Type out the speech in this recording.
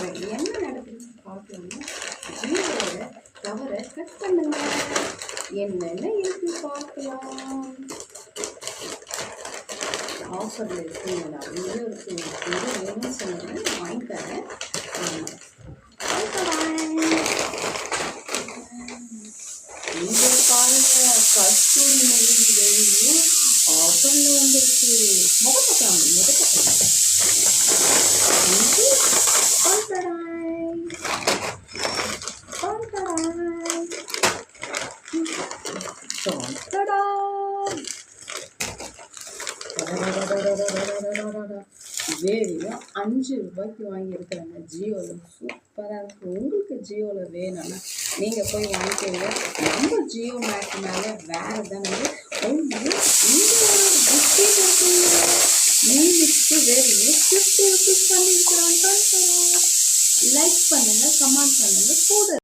போகிறேன் என்ன நடக்குதுன்னு பார்த்தோம்னா ஜீரோட கவரை கட் பண்ணுங்க. என்னென்ன இருக்கு பார்க்கலாம். ஆஃபரில் இருக்குங்களா இங்கே இருக்குங்க இது வேணும்னு சொன்னீங்கன்னா வாங்கி தரேன். நீங்கள் பாருங்கள் ஃபஸ்ட்டு வேலையும் அஞ்சு ரூபாய்க்கு வாங்கியிருக்கிறாங்க. ஜியோவில் சூப்பராக இருக்குது உங்களுக்கு ஜியோவில் வேணும்னா நீங்கள் போய் வாங்கிக்கோங்க. நம்ம ஜியோ மேக் வேறு தானே. உங்களுக்கு மீனுக்கு ஃபிஃப்டி ருபீஸ் பண்ணியிருக்கிறாங்க லைக் பண்ணுங்கள் கமெண்ட் பண்ணுங்கள் கூட